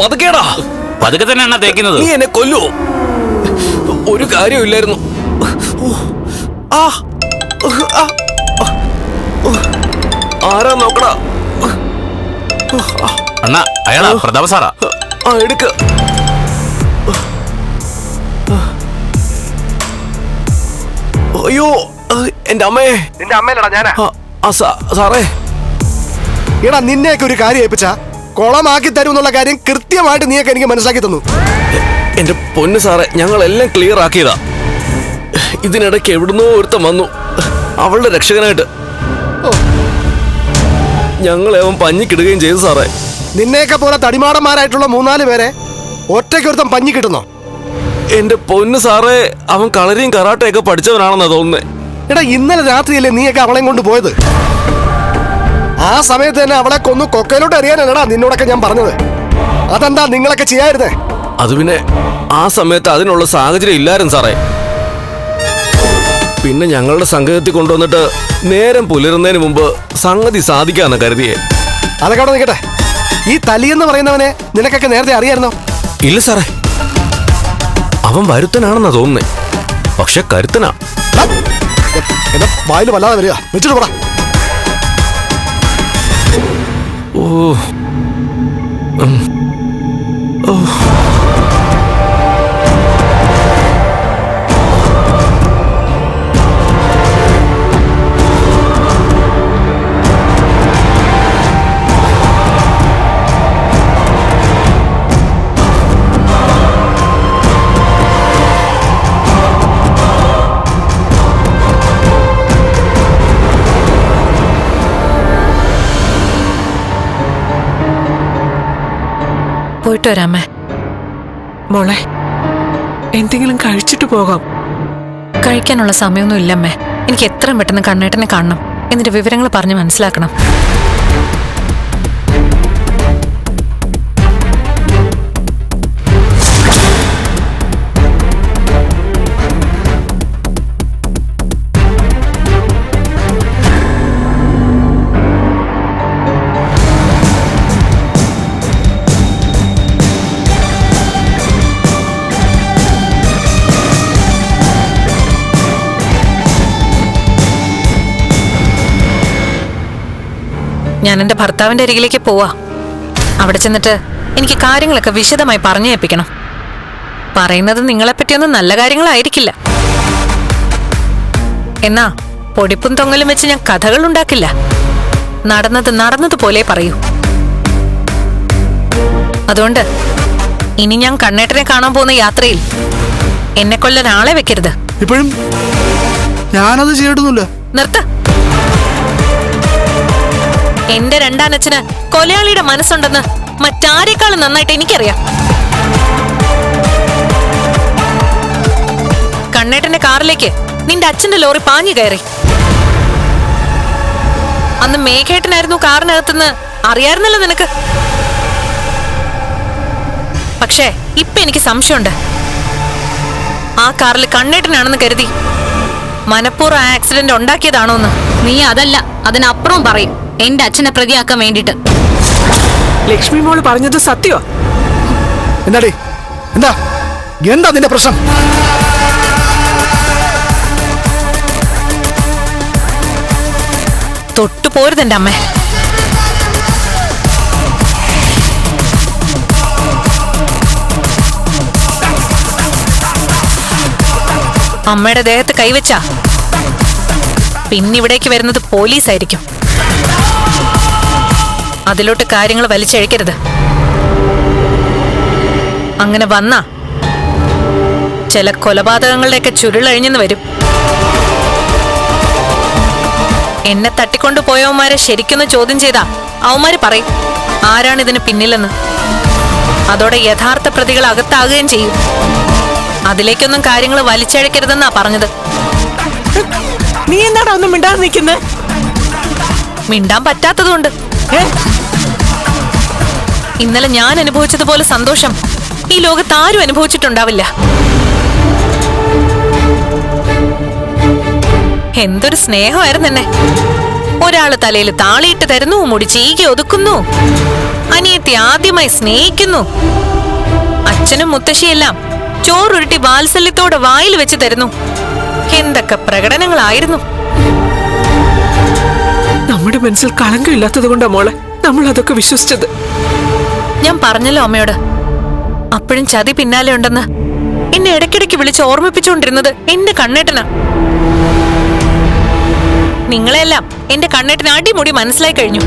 പതുക്കേടാ. പതുക്കെ തന്നെ എണ്ണ തേക്കുന്നത്? നീ എന്നെ കൊല്ലുവോ? ഒരു കാര്യമില്ലായിരുന്നു ആ ആ. ആരാ നോക്കടാ? അണ്ണാ അയാളാ പ്രതാപ സാറാ. ആ എടുക്ക. അയ്യോ എന്റെ അമ്മേ. നിന്റെ അമ്മയിലടാ ഞാനാ. ആ, ആ സാറേ. എടാ നിന്നെയൊക്കെ ഒരു കാര്യം ഏൽപ്പിച്ച? കുളമാക്കി തരും എന്നുള്ള കാര്യം കൃത്യമായിട്ട് നീയൊക്കെ എനിക്ക് മനസ്സിലാക്കി തന്നു. എന്റെ പൊന്ന് സാറേ ഞങ്ങളെല്ലാം ക്ലിയർ ആക്കിയതാ. ഇതിനിടയ്ക്ക് എവിടുന്നോ ഒരുത്തം വന്നു. അവളുടെ രക്ഷകനായിട്ട്. ഞങ്ങളെ അവൻ പഞ്ഞിക്കിടുകയും ചെയ്തു സാറേ. നിന്നെയൊക്കെ പോലെ തടിമാടന്മാരായിട്ടുള്ള മൂന്നാൽ പേരെ ഒറ്റയ്ക്ക് ഒരുത്തം പഞ്ഞി കിട്ടുന്നോ എന്റെ പൊന്ന് സാറേ അവൻ കളരിയും കറാട്ടയൊക്കെ പഠിച്ചവനാണെന്നാ തോന്നുന്നേ. എടാ ഇന്നലെ രാത്രിയല്ലേ നീയൊക്കെ അവളെയും കൊണ്ട് പോയത്? ആ സമയത്ത് തന്നെ അവളെ കൊന്നു കൊക്കയിലോട്ട് അറിയാനല്ലടാ നിന്നോടൊക്കെ ഞാൻ പറഞ്ഞത്. അതെന്താ നിങ്ങളൊക്കെ ചെയ്യായിരുന്നേ അത് പിന്നെ ആ സമയത്ത് അതിനുള്ള സാഹചര്യം ഇല്ലായിരുന്നു സാറേ. പിന്നെ ഞങ്ങളുടെ സംഘത്തിൽ കൊണ്ടുവന്നിട്ട് നേരം പുലരുന്നതിന് മുമ്പ് സംഗതി സാധിക്കാന്ന് കരുതിയേ. അതൊക്കെ അവിടെ നിൽക്കട്ടെ. ഈ തലി എന്ന് പറയുന്നവനെ നിനക്കൊക്കെ നേരത്തെ അറിയായിരുന്നോ? ഇല്ല സാറേ. അവൻ വരുത്തനാണെന്നാ തോന്നുന്നേ. പക്ഷെ കരുത്തനാ. എന്നെ വായിൽ വല്ലാതെ വരിക. വെച്ചിട്ട് പോടാ. ഓ. പോയിട്ട് വരാമേ. മോളെ എന്തെങ്കിലും കഴിച്ചിട്ട് പോകാം. കഴിക്കാനുള്ള സമയമൊന്നും ഇല്ലമ്മേ. എനിക്ക് എത്രയും പെട്ടെന്ന് കണ്ണേട്ടനെ കാണണം. എന്നിട്ട് വിവരങ്ങൾ പറഞ്ഞ് മനസ്സിലാക്കണം. ഞാൻ എന്റെ ഭർത്താവിന്റെ അരികിലേക്ക് പോവാ. അവിടെ ചെന്നിട്ട് എനിക്ക് കാര്യങ്ങളൊക്കെ വിശദമായി പറഞ്ഞു ഏൽപ്പിക്കണം. പറയുന്നത് നിങ്ങളെപ്പറ്റിയൊന്നും നല്ല കാര്യങ്ങളായിരിക്കില്ല. എന്നാ പൊടിപ്പും തൊങ്ങലും വെച്ച് ഞാൻ കഥകൾ ഉണ്ടാക്കില്ല. നടന്നത് നടന്നതുപോലെ പറയൂ. അതുകൊണ്ട് ഇനി ഞാൻ കണ്ണേട്ടനെ കാണാൻ പോകുന്ന യാത്രയിൽ എന്നെ കൊല്ലാൻ ആളെ വെക്കരുത്. ഇപ്പോഴും ഞാനത് ചെയ്തിട്ടൊന്നുമില്ല. നിർത്ത. എന്റെ രണ്ടാനച്ഛന് കൊലയാളിയുടെ മനസ്സുണ്ടെന്ന് മറ്റാരെക്കാളും നന്നായിട്ട് എനിക്കറിയാം. കണ്ണേട്ടന്റെ കാറിലേക്ക് നിന്റെ അച്ഛന്റെ ലോറി പാഞ്ഞു കയറി. അന്ന് മേഘേട്ടനായിരുന്നു കാറിനകത്തുനിന്ന് അറിയായിരുന്നല്ലോ നിനക്ക്? പക്ഷേ ഇപ്പൊ എനിക്ക് സംശയമുണ്ട്. ആ കാറിൽ കണ്ണേട്ടനാണെന്ന് കരുതി മനഃപൂർവം ആക്സിഡന്റ് ഉണ്ടാക്കിയതാണോന്ന്? നീ അതല്ല അതിനപ്പുറം പറയും. എന്റെ അച്ഛനെ പ്രതിയാക്കാൻ വേണ്ടിട്ട് ലക്ഷ്മി മോൾ പറഞ്ഞത് സത്യോ എന്താടി? എന്താ? എന്താ നിന്റെ പ്രശ്നം? തൊട്ടു പോരുതെന്റെ അമ്മ. അമ്മയുടെ ദേഹത്ത് കൈവച്ച. പിന്നിവിടേക്ക് വരുന്നത് പോലീസായിരിക്കും. അതിലോട്ട് കാര്യങ്ങൾ വലിച്ചഴിക്കരുത്. അങ്ങനെ വന്ന ചില കൊലപാതകങ്ങളുടെയൊക്കെ ചുരുളഴിഞ്ഞെന്ന് വരും. എന്നെ തട്ടിക്കൊണ്ടു പോയവന്മാരെ ശരിക്കൊന്ന് ചോദ്യം ചെയ്താ. അവന്മാര് പറയും ആരാണ് ഇതിന് പിന്നിലെന്ന്? അതോടെ യഥാർത്ഥ പ്രതികൾ അകത്താകുകയും ചെയ്യും. അതിലേക്കൊന്നും കാര്യങ്ങൾ വലിച്ചഴക്കരുതെന്നാ പറഞ്ഞത്. നീ എന്താടാ ഒന്നും മിണ്ടാതെ നിൽക്കുന്നത് മിണ്ടാൻ പറ്റാത്തതുകൊണ്ട്. ഇന്നലെ ഞാൻ അനുഭവിച്ചതുപോലെ സന്തോഷം. ഈ ലോകത്ത് ആരും അനുഭവിച്ചിട്ടുണ്ടാവില്ല. എന്തൊരു സ്നേഹമായിരുന്നു എന്നെ. ഒരാൾ തലയിൽ താളിയിട്ട് തരുന്നു മുടി ചീകി ഒതുക്കുന്നു. അനിയത്തി ആദ്യമായി സ്നേഹിക്കുന്നു. അച്ഛനും മുത്തശ്ശിയെല്ലാം ചോറുരുട്ടി വാത്സല്യത്തോടെ വായിൽ വെച്ച് തരുന്നു. എന്തൊക്കെ പ്രകടനങ്ങളായിരുന്നു. നമ്മുടെ മനസ്സിൽ കളങ്കമില്ലാത്തത് കൊണ്ടാ മോളെ. നമ്മൾ അതൊക്കെ വിശ്വസിച്ചത്. ഞാൻ പറഞ്ഞല്ലോ അമ്മയോട്. അപ്പോഴും ചതി പിന്നാലെ ഉണ്ടെന്ന്. എന്നെ ഇടയ്ക്കിടയ്ക്ക് വിളിച്ച് ഓർമ്മിപ്പിച്ചുകൊണ്ടിരുന്നത് എന്റെ കണ്ണേട്ടനാ. നിങ്ങളെല്ലാം എന്റെ കണ്ണേട്ടന് അടിമുടി മനസ്സിലായി കഴിഞ്ഞു.